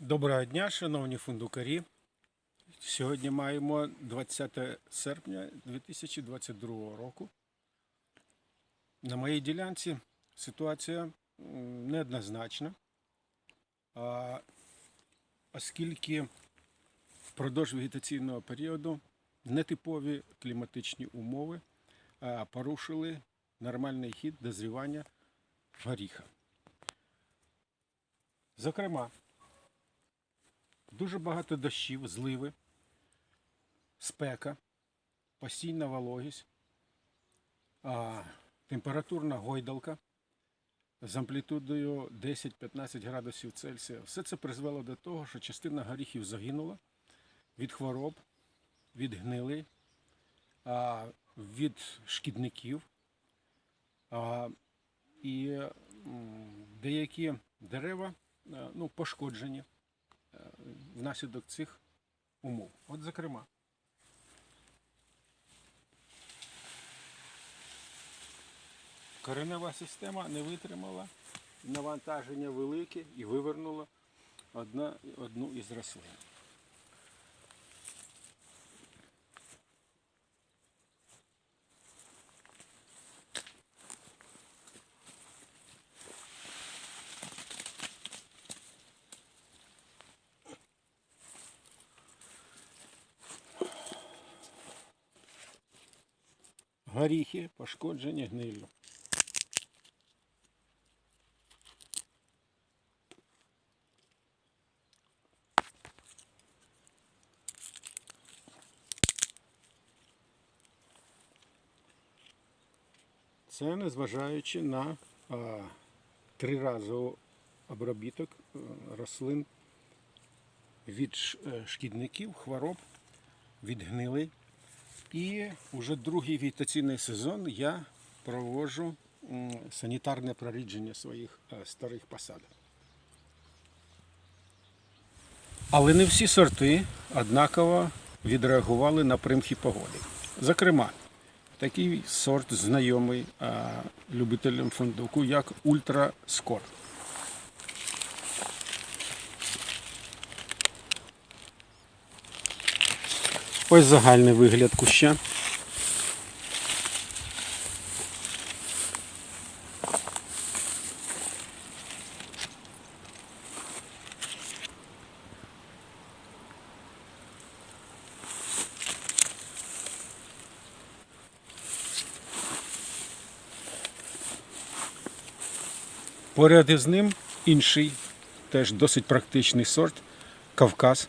Доброго дня, шановні фундукарі. Сьогодні маємо 20 серпня 2022 року. На моїй ділянці ситуація неоднозначна, оскільки впродовж вегетаційного періоду нетипові кліматичні умови порушили нормальний хід дозрівання горіха. Зокрема, Дуже багато дощів, зливи, спека, постійна вологість, а, температурна гойдалка з амплітудою 10-15 градусів Цельсія. Все це призвело до того, що частина горіхів загинула від хвороб, від гнили, а, від шкідників. А, і деякі дерева е, ну, пошкоджені внаслідок цих умов. От, зокрема, коренева система не витримала навантаження велике і вивернула одну із рослин. Горіхи пошкоджені гниллю. Це незважаючи на а, триразовий обробіток е, рослин від е, шкідників, хвороб, від гнилей. І вже другий вегетаційний сезон я проводжу санітарне прорідження своїх е, старих посадок. Але не всі сорти однаково відреагували на примхи погоди. Зокрема, такий сорт знайомий е, любителям фундуку, як Ультра Ось загальний вигляд куща. Поряд із ним інший, теж досить практичний сорт Кавказ.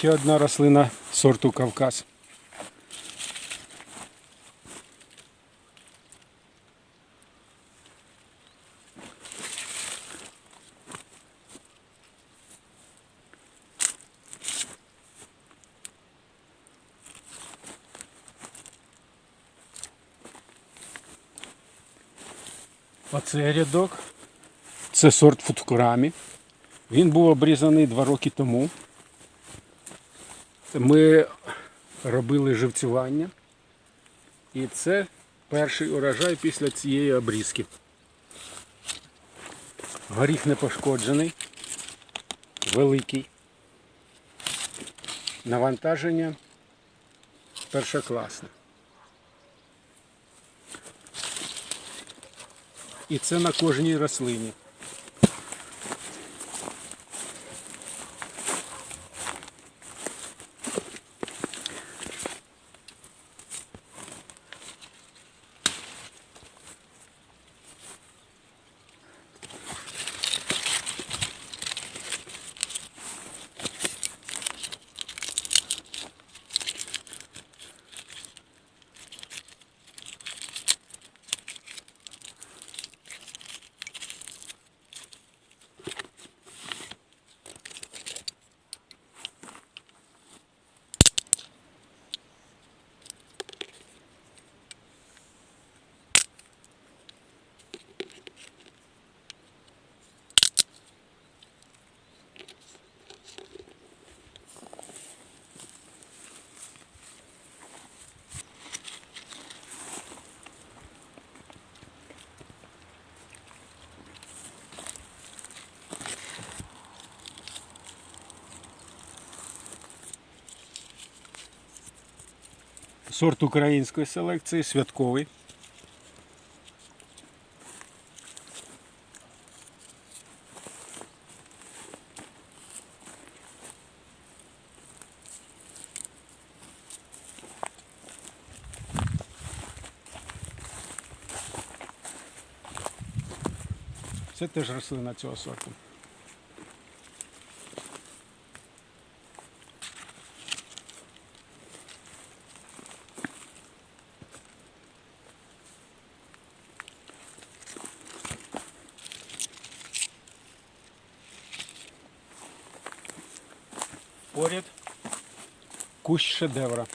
Ще одна рослина сорту Кавказ. Оцей рядок. Це сорт футкурамі. Він був обрізаний два роки тому. Ми робили живцювання. І це перший урожай після цієї обрізки. Горіх не пошкоджений, великий. Навантаження першокласне. І це на кожній рослині. Сорт української селекції, святковий. Це теж рослина цього сорту. Поряд кущ шедевра.